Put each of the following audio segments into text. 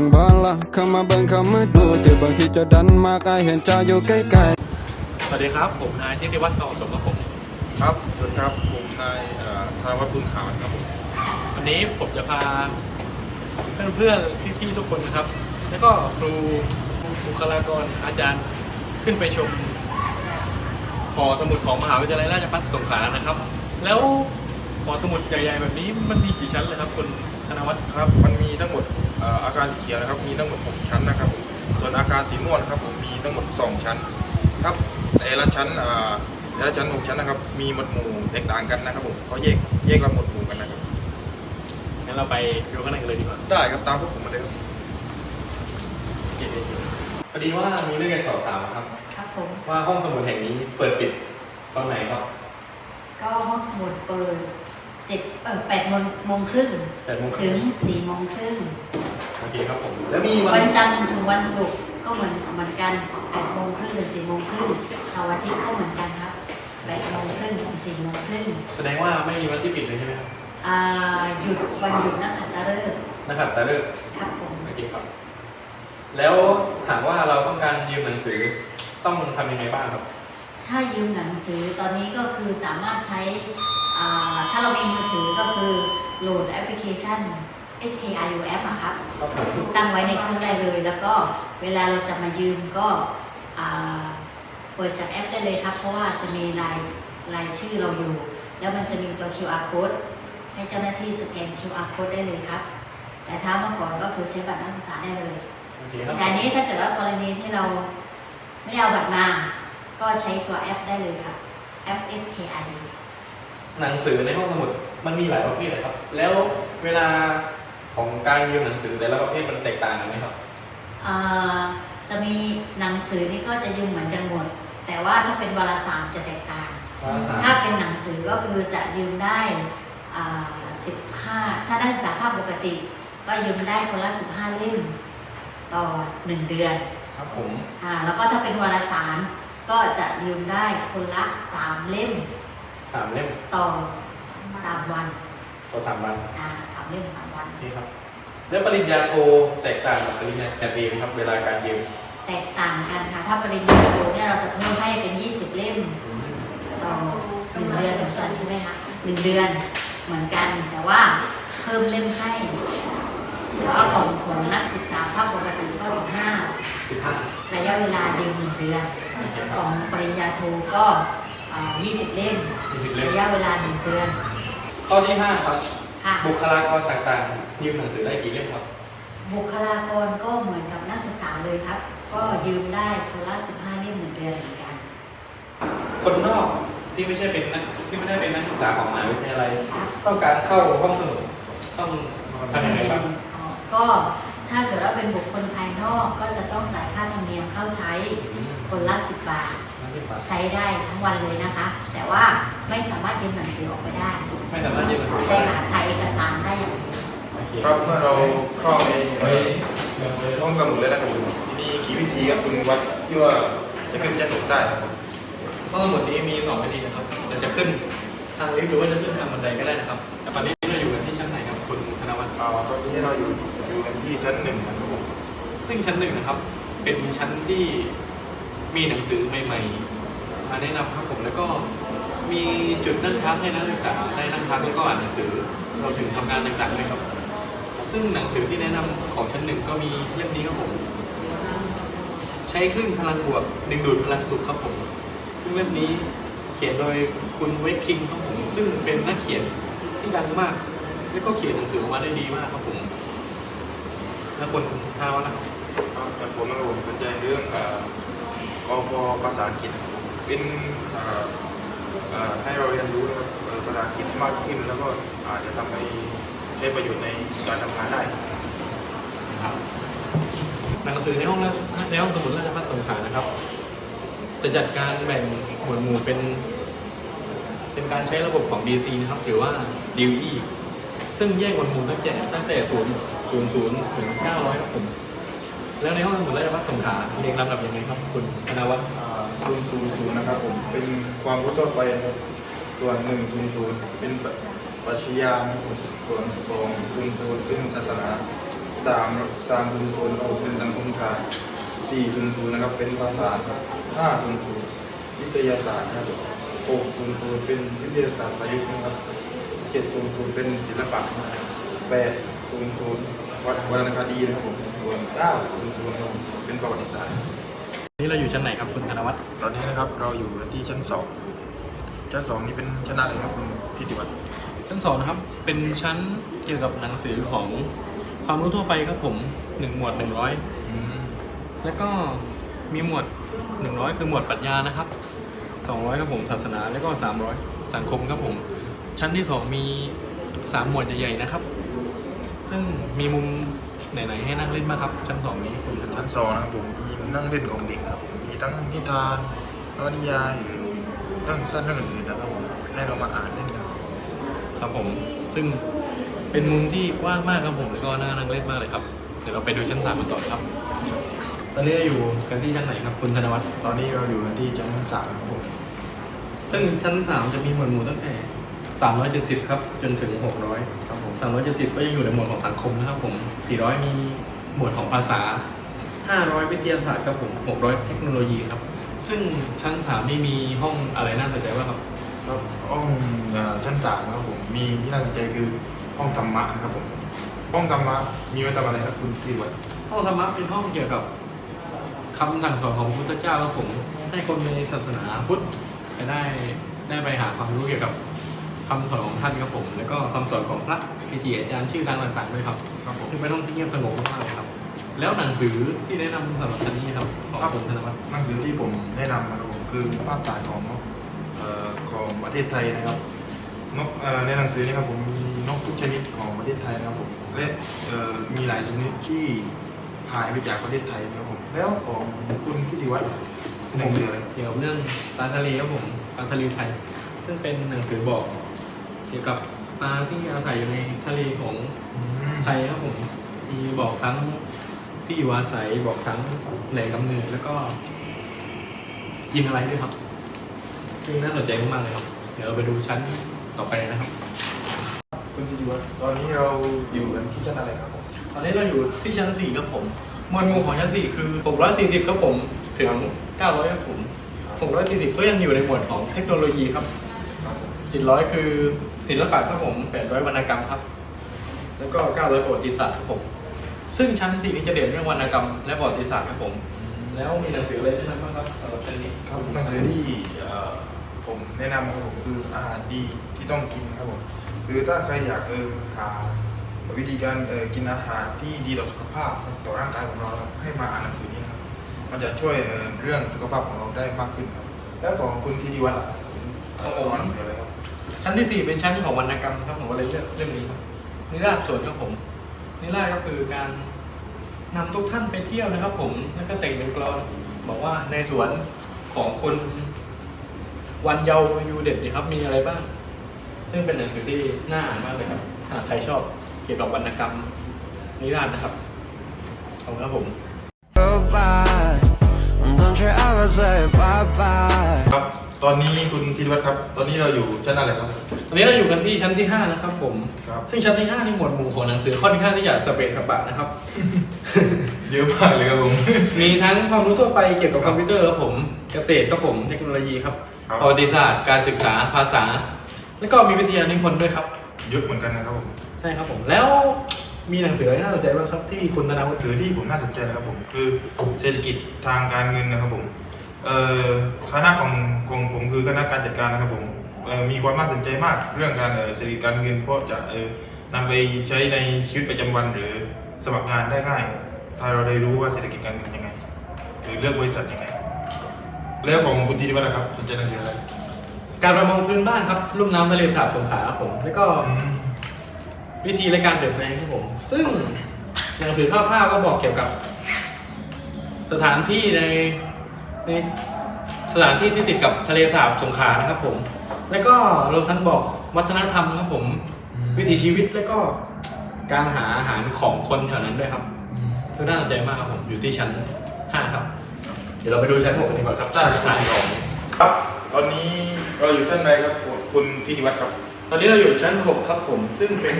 พึ่งบอลละเข้ามาเบิ่งเข้ามาดูที่บางทีจะดันมากอายเห็นเจ้าอยู่ใกล้ๆสวัสดีครับ ผมนายทิติวัฒน์ทองสมครับผม ครับสวัสดีครับผมนายเอ่อธนวัฒน์บุญขาวครับผมวันนี้ผมจะพาเพื่อนๆพี่ๆทุกคนนะครับ แล้วก็ครูบุคลากรอาจารย์ขึ้นไปชมหอสมุดของมหาวิทยาลัยราชภัฏสงขลานะครับ แล้วหอสมุดใหญ่ๆแบบนี้มันมีกี่ชั้นเลยครับคุณ ธนวัฒน์ครับ มันมีทั้งหมดเอ่ออาคารสีเขียวนะครับ มีทั้งหมด 6 ชั้นนะครับผมส่วนอาคารสีม่วงนะครับผมมีทั้งหมด 2 ชั้นครับแต่ละชั้นอ่าแต่ละชั้นหกชั้นนะครับ มีหมวดหมู่แตกต่างกันนะครับผมเขาแยกแยกละหมวดหมู่กันนะครับงั้นเราไปดูข้างในกันเลยดีกว่าได้ครับตามพวกผมมาเลยครับพอดีว่ามีเรื่องจะสอบถามครับครับผมว่าห้องสมุดแห่งนี้เปิดปิดตอนไหนครับ ก็ห้องสมุดเปิด เจ็ดเออแปดโมงโมงครึ่งแปดโมงคถึรึ่งงสี่โมงครึ่งโอเคครับผมแล้วมีวัวันนจันทร์ถึงวันศุกร์ก็เหมือนเหมือนกันแปดโมงครึ่งถึงสี่โมงครึ่งเสาร์อาทิตย์ก็เหมือนกันครับแปดโมงครึ่งถึงสี่โมงครึ่งแสดงว่าไม่มีวันที่ปิดเลยใช่ไหมครับอ่าหยุดวันหยุดนักขัตฤกษ์นะครับแต่เลิกครับผมโอเคครับ แล้วถามว่าเราต้องการยืมหนังสือต้องทำยังไงบ้างครับ ถ้ายืมหนังสือตอนนี้ก็คือสามารถใช้อ่า ถ้าเรามีมือถือก็คือโหลดแอปพลิเคชัน SKIU app อะครับครับผมตั้งไว้ในเครื่องได้เลย แล้วก็เวลาเราจะมายืมก็อ่าเปิดจากแอปได้เลยครับ เพราะว่าจะมีรายรายชื่อเราอยู่ แล้วมันจะมีตัว QR code ให้เจ้าหน้าที่สแกน QR code ได้เลยครับ แต่ถ้าเมื่อก่อนก็คือใช้บัตรนักศึกษาได้เลยโอเคครับแต่อันนี้ถ้าเกิดว่ากรณีที่เราไม่ได้เอาบัตรมา ก็ใช้ตัวแอปได้เลยครับแอป SKI หนังสือในห้องสมุดมันมีหลายประเภทเลยครับ แล้วเวลาของการยืมหนังสือแต่ละประเภทมันแตกต่างกันไหมครับอ่าจะมีหนังสือนี่ก็จะยืมเหมือนกันหมด แต่ว่าถ้าเป็นวารสารจะแตกต่างถ้าเป็นหนังสือก็คือจะยืมได้อ่า15ถ้านักศึกษาภาคปกติ ก็ยืมได้คนละ15เล่มต่อ1เดือนครับผม อ่าแล้วก็ถ้าเป็นวารสารก็จะยืมได้คนละ3เล่ม สามเล่มต่อ3วันต่อสามวันอ่าสามเล่ม3วันโอเคครับ แล้วปริญญาโทแตกต่างกับปริญญาเอกครับ เวลาการยืมแตกต่างกันค่ะ ถ้าปริญญาโทเนี่ยเราจะเพิ่มให้เป็น20เล่มต่อหนึ่งเดือนเหมือนกันใช่ไหมคะหนึ่งเดือนเหมือนกัน แต่ว่าเพิ่มเล่มให้แล้วก็ของของนักศึกษาภาคปกติก็สิบห้าสิบห้าระยะเวลายืมหนึ่งเดือนของปริญญาโทก็ ยี่สิบเล่มยี่สิบเล่ม ระยะเวลาหนึ่งเดือน ข้อที่ห้าครับ ค่ะ บุคลากรต่างๆยืมหนังสือได้กี่เล่มครับ บุคลากรก็เหมือนกับนักศึกษาเลยครับ ก็ยืมได้คนละสิบห้าเล่มหนึ่งเดือนเหมือนกัน คนนอกที่ไม่ใช่เป็นนักที่ไม่ได้เป็นนักศึกษาของมหาวิทยาลัยครับ ต้องการเข้าห้องสมุดต้องทำยังไงบ้างอ๋อก็ถ้าเกิดว่าเป็นบุคคลภายนอกก็จะต้องจ่ายค่าธรรมเนียมเข้าใช้คนละสิบบาท ใช้ได้ทั้งวันเลยนะคะ แต่ว่าไม่สามารถยืมหนังสือออกไปได้ ไม่สามารถยืมหนังสือใช่ค่ะถ่ายเอกสารได้อย่างเดียวโอเคครับเมื่อเราเข้าในในห้องสมุดแล้วนะครับผมทีนี้กี่วิธีครับคุณวัดที่ว่าจะขึ้นชั้นหกได้ครับห้องสมุดนี้มีสองวิธีนะครับเราจะขึ้นทางลิฟต์หรือว่าจะขึ้นทางบันไดก็ได้นะครับแต่ตอนนี้เราอยู่กันที่ชั้นไหนครับคุณธนวัฒน์อ่าตอนนี้เราอยู่อยู่กันที่ชั้นหนึ่งนะครับผมซึ่งชั้นหนึ่งนะครับ เป็นชั้นที่ มีหนังสือใหม่ๆมาแนะนำครับผมแล้วก็มีจุดนั่งพักให้นักศึกษาได้นั่งพักแล้วก็อ่านหนังสือเราถึงทำงานต่างๆด้วยครับ ซึ่งหนังสือที่แนะนำของชั้นหนึ่งก็มีเล่มนี้ครับผม ใช้คลื่นพลังบวกดึงดูดพลังสุขครับผม ซึ่งเล่มนี้เขียนโดยคุณเวกคิงครับผมซึ่งเป็นนักเขียนที่ดังมาก แล้วก็เขียนหนังสือออกมาได้ดีมากครับผมแล้วคนท้าวนะครับครับผมนะผมสนใจเรื่อง เอ่อภาษาอังกฤษเป็นให้เราเรียนรู้นะครับภาษาอังกฤษมากขึ้น แล้วก็อาจจะทำให้ใช้ประโยชน์ในการทำงานได้ครับหนังสือในห้องในห้องสมุดราชภัฏสงขลานะครับ จะจัดการแบ่งหมวดหมู่เป็น เป็นการใช้ระบบของ DC นะครับหรือว่า DOE ซึ่งแยกหมวดหมู่ตั้งแต่ตั้งแต่0 0 0ถึง900ครับผม แล้วในห้องสมุดราชภัฏสงขลาเรียงลำดับยังไงครับคุณธนวัฒน์ศูนย์ศูนย์ศูนย์นะครับผมเป็นความรู้ทั่วไปครับส่วนหนึ่งศูนย์ศูนย์เป็นปรัชญาครับผมส่วนสองศูนย์ศูนย์เป็นศาสนาสามสามศูนย์ศูนย์ครับผมเป็นสังคมศาสตร์สี่ศูนย์ศูนย์นะครับเป็นภาษาครับห้าศูนย์ศูนย์วิทยาศาสตร์ครับหกศูนย์ศูนย์เป็นวิทยาศาสตร์ประยุกต์นะครับเจ็ดศูนย์ศูนย์เป็นศิลปะแปดศูนย์ศูนย์ วัดวรรณคดีนะครับผมส่วนเก้าศูนย์ศูนย์ครับผมเป็นประวัติศาสตร์นี่เราอยู่ชั้นไหนครับคุณธนวัฒน์ตอนนี้นะครับเราอยู่ที่ชั้นสองชั้นสองนี่เป็นชั้นอะไรครับคุณทิติวัฒน์ชั้นสองนะครับเป็นชั้นเกี่ยวกับหนังสือของความรู้ทั่วไปครับผมหนึ่งหมวดหนึ่งร้อยอืมแล้วก็มีหมวดหนึ่งร้อยคือหมวดปรัชญานะครับสองร้อยครับผมศาสนาแล้วก็สามร้อยสังคมครับผมชั้นที่สองมีสามหมวดใหญ่ๆนะครับ ซึ่งมีมุมไหนๆให้นั่งเล่นบ้างครับ ชั้นสองนี้คุณธนวัชั้ฒนน์สองนะครับผมมีนั่งเล่นของเด็กครับมีทั้งนิทานนวนิยายหรือเรื่องสั้นเรื่องอื่นๆนะครับผมให้เรามาอ่านเล่นกันครับผมซึ่งเป็นมุมที่กว้างมากครับผมแล้วก็น่านั่งเล่นมากเลยครับเดี๋ยวเราไปดูชั้นสามกันต่อครับ ตอนนี้เราอยู่กันที่ชั้นไหนครับคุณธนวัฒน์ตอนนี้เราอยู่กันที่ชั้นสามครับผมซึ่งชั้นสามจะมีหมวดหมู่ตั้งแต่ 370 ครับ จนถึง 600 ครับผม370 ก็ยังอยู่ในหมวดของสังคมนะครับผม 400 มีหมวดของภาษา 500 วิทยาศาสตร์ครับผม 600 เทคโนโลยีครับ ซึ่งชั้น 3 นี่มีห้องอะไรน่าสนใจบ้างครับครับห้องเอ่อชั้นสามนะครับผมมีที่น่าสนใจคือห้องธรรมะนะครับผมห้องธรรมะมีไว้ทำอะไรครับคุณทิติวัฒน์ห้องธรรมะเป็นห้องเกี่ยวกับคำสั่งสอนของพระพุทธเจ้าครับผมให้คนในศาสนาพุทธจะได้ได้ไปหาความรู้เกี่ยวกับ คำสอนของท่านครับผม แล้วก็คำสอนของพระเกจิอาจารย์ชื่อดังต่างๆด้วยครับครับผมซึ่งเป็นห้องที่เงียบสงบมากๆเลยครับ แล้วหนังสือที่แนะนำสำหรับท่านนี้ครับของคุณธนวัฒน์หนังสือที่ผมแนะนำนะครับผมคือภาพถ่ายของเอ่อของประเทศไทยนะครับนกเอ่อในหนังสือนี้ครับผมมีนกทุกชนิดของประเทศไทยนะครับผมและเอ่อมีหลายชนิดที่หายไปจากประเทศไทยนะครับผมแล้วของคุณทิติวัฒน์หนังสืออะไรเกี่ยวกับเรื่องปลาทะเลครับผมปลาทะเลไทย ซึ่งเป็นหนังสือบอก เกี่ยวกับปลาที่อาศัยอยู่ในทะเลของอืมไทยครับผมมีบอกทั้งที่อยู่อาศัยบอกทั้งแหล่งกำเนิดแล้วก็ กินอะไรด้วยครับ ซึ่งน่าสนใจมากๆเลยครับ เดี๋ยวเราไปดูชั้นต่อไปนะครับ คุณทิติวัฒน์ตอนนี้เราอยู่กันที่ชั้นอะไรครับผมตอนนี้เราอยู่ที่ชั้น4ครับผมหมวดหมู่ของชั้น4คือ 640ครับผมถึง 900ครับผม640ก็ยังอยู่ในหมวดของเทคโนโลยีครับครับผม700คือ ศิลปะครับผม800วรรณกรรมครับ แล้วก็900ประวัติศาสตร์ครับผม ซึ่งชั้น4นี้จะเด่นเรื่องวรรณกรรมและประวัติศาสตร์ครับผม แล้วมีหนังสืออะไรแนะนำบ้างครับสำหรับชั้นนี้ครับหนังสือที่เอ่อผมแนะนำครับผมคืออาหารดีที่ต้องกินครับผมคือถ้าใครอยากเออหาวิธีการเออกินอาหารที่ดีต่อสุขภาพต่อร่างกายของเราครับให้มาอ่านหนังสือนี้นะครับ มันจะช่วยเอ่อเรื่องสุขภาพของเราได้มากขึ้นครับ แล้วของคุณธีดีวัฒน์ล่ะเอ่ออ่านหนังสืออะไรครับ ชั้นที่ 4 เป็นชั้นของวรรณกรรมครับผมก็เลยเลือกเรื่องนี้ครับนิราศสวนครับผม นิราศก็คือการนำทุกท่านไปเที่ยวนะครับ ผมแล้วก็แต่งเป็นกลอนบอกว่าในสวนของคนวันเยาว์ยูเด็ดเนี่ครับมีอะไรบ้าง ซึ่งเป็นหนังสือที่น่าอ่านมากเลยครับหากใครชอบเกี่ยวกับวรรณกรรมนิราศนะครับขอบคุณครับผมครับ ตอนนี้คุณธีดีวัฒน์ครับ ตอนนี้เราอยู่ชั้นอะไรครับ ตอนนี้เราอยู่กันที่ชั้นที่ 5 นะครับผม ครับ ซึ่งชั้นที่5ในหมวดหมู่ของหนังสือค่อนข้างที่จะสเปซสปะนะครับ เยอะมากเลยครับผม มีทั้งความรู้ทั่วไปเกี่ยวกับคอมพิวเตอร์ครับผม เกษตรครับผม เทคโนโลยีครับครับ ประวัติศาสตร์ การศึกษา ภาษา แล้วก็มีวิทยานิพนธ์ด้วยครับ เยอะเหมือนกันนะครับผมใช่ครับผม แล้วมีหนังสืออะไรน่าสนใจบ้างครับที่คุณธนาวุหนัฒิงสือที่ผมน่าสนใจนะครับผม คือเศรษฐกิจทางการเงินนะครับผม เอ่อคณะของของผมคือคณะการจัดการนะครับผมเอ่อมีความน่าสนใจมากเรื่องการเอ่อเศรษฐกิจการเงินเพราะจะเอ่อนำไปใช้ในชีวิตประจำวันหรือสมัครงานได้ง่ายครับถ้าเราได้รู้ว่าเศรษฐกิจการเงินเป็นยังไงหรือเลือกบริษัทยังไงแล้วของคุณธีรวัฒน์นะครับสนใจหนังสืออะไรการประมงพื้นบ้านครับลุ่มน้ำทะเลสาบสงขลาครับผม แล้วก็อืมวิธีและการเปลี่ยนแปลงครับผม ซึ่งหนังสือคร่าวๆก็บอกเกี่ยวกับ สถานที่ใน ในสถานที่ที่ติดกับทะเลสาบสงขลานะครับผม แล้วก็รวมทั้งบอกวัฒนธรรมครับผม วิถีชีวิตแล้วก็การหาอาหารของคนแถวนั้นด้วยครับคือน่าสนใจมากครับผม อยู่ที่ชั้น 5 ครับ เดี๋ยวเราไปดูชั้น6กันดีกว่าครับใต้สถานของครับ ตอนนี้เราอยู่ชั้นไหนครับคุณธีรวัฒน์ครับ ตอนนี้เราอยู่ชั้น 6 ครับผม ซึ่งเป็น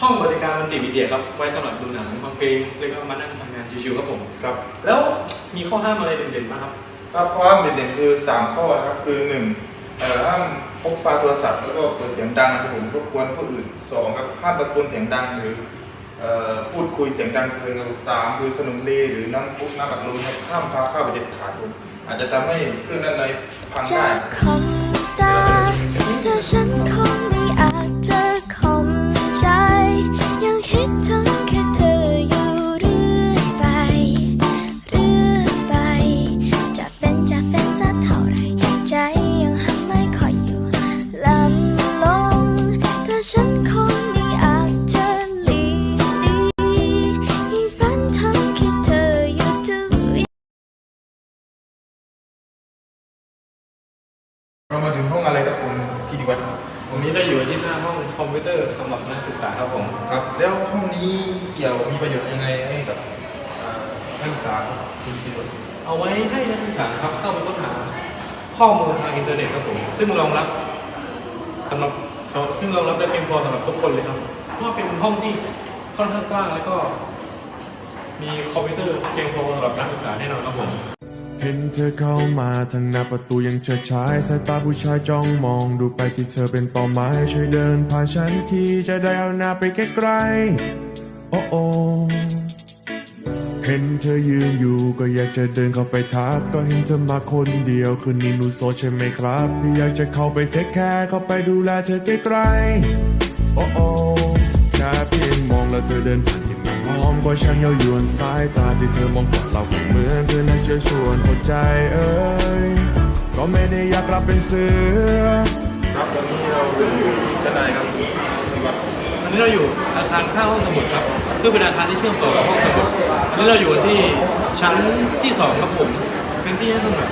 ห้องบริการมัลติมีเดียครับ ไว้สำหรับดูหนังฟังเพลงแล้วก็มานั่งทำงานชิวๆครับผม ครับ แล้วมีข้อห้ามอะไรเด่นๆบ้างครับ ครับความเด่นๆคือ 3 ข้อนะครับคือ1เอ่อห้ามพกพาโทรศัพท์แล้วก็เปิดเสียงดังนะครับผมรบกวนผู้อื่น2ครับห้ามตะโกนเสียงดังหรือเอ่อพูดคุยเสียงดังเกินครับสามคือขนมเลหรือน้ำพุน้ำอัดลมครับห้ามพาข้าวไปเด็ดขาดผมอาจจะทำให้เครื่องด้านในพังได้คมตาแต่ฉันคงไม่ เตอร์สำหรับนักศึกษาครับผม ครับ แล้วห้องนี้เกี่ยวมีประโยชน์ยังไงให้กับเอ่อนักศึกษาครับคุณทีดีวัฒน์เอาไว้ให้นักศึกษาครับเข้าไปค้นหาข้อมูลทางอินเทอร์เน็ตครับผม ซึ่งรองรับสำหรับเขาซึ่งรองรับได้เพียงพอสำหรับทุกคนเลยครับเพราะว่าเป็นห้องที่ค่อนข้างกว้างแล้วก็ มีคอมพิวเตอร์เพียงพอสำหรับนักศึกษาแน่นอนครับผม เห็นเธอเข้ามาทางหน้าประตูยังเฉิดฉายสายตาผู้ชายจ้องมองดูไปที่เธอเป็นเป้าหมายช่วยเดินผ่านฉันทีจะได้เอาหน้าไปใกล้ๆโอ้โอเห็นเธอยืนอยู่ก็อยากจะเดินเข้าไปทักก็เห็นเธอมาคนเดียวคืนนี้หนูโสดใช่ไหมครับอยากจะเข้าไปเทคแคร์เข้าไปดูแลเธอใกล้ๆโอ้โอแค่เพียงมองแล้วเธอเดินผ่าน อมกว่าฉันเยาวยวนสายตาที่เธอมองกอดเราก็เหมือนเธอนั้นเชื่อชวนหัวใจเอ้ยก็ไม่ได้อยากรับเป็นเสือครับวันนี้เราอยู่ชั้นไหนครับวันนี้เราอยู่อาคารข้างห้องสมุดครับซึ่งเป็นอาคารที่เชื่อมต่อกับห้องสมุดวันนี้เราอยู่ที่ชั้นที่สองครับผมเป็นที่ให้สำหรับ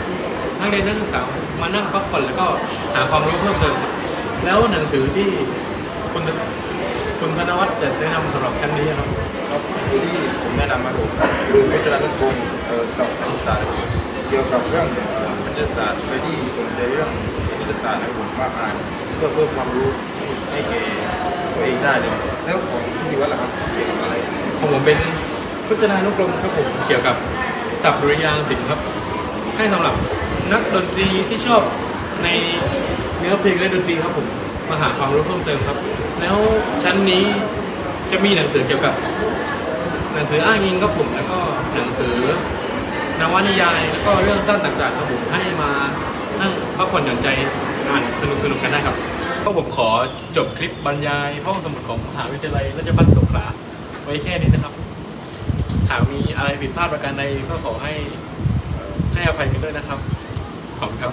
นักเรียนนักศึกษามานั่งพักผ่อนแล้วก็หาความรู้เพิ่มเติมแล้วหนังสือที่คุณคุณธนวัฒน์จะแนะนำสำหรับชั้นนี้ครับ ครับที่ผมแนะนำมาผมคือวิจารณพงศ์เอ่อสับคณิตศาสตร์เกี่ยวกับเรื่องคณิตศาสตร์ใครที่สนใจเรื่องคณิตศาสตร์นะผมมาอ่านเพื่อเพิ่มความรู้ให้แก่ตัวเองได้เลยแล้วของที่ดีวัฒน์ล่ะครับเกี่ยวกับอะไรของผมเป็นพจนานุกรมครับผมเกี่ยวกับศัพท์ดุริยางศิลป์ครับ ให้สำหรับนักดนตรีที่ชอบในเนื้อเพลงและดนตรีครับผมมาหาความรู้เพิ่มเติมครับ แล้วชั้นนี้จะมีหนังสือเกี่ยวกับ หนังสืออ้างอิงครับผมแล้วก็หนังสือนวนิยายแล้วก็เรื่องสั้นต่างๆครับผมให้มานั่งพักผ่อนหย่อนใจอ่านสนุกๆกันได้ครับก็ผมขอจบคลิปบรรยายห้องสมุดของมหาวิทยาลัยราชภัฏสงขลาไว้แค่นี้นะครับ หากมีอะไรผิดพลาดประการใดก็ขอให้ให้อภัยกันด้วยนะครับ ขอบคุณครับ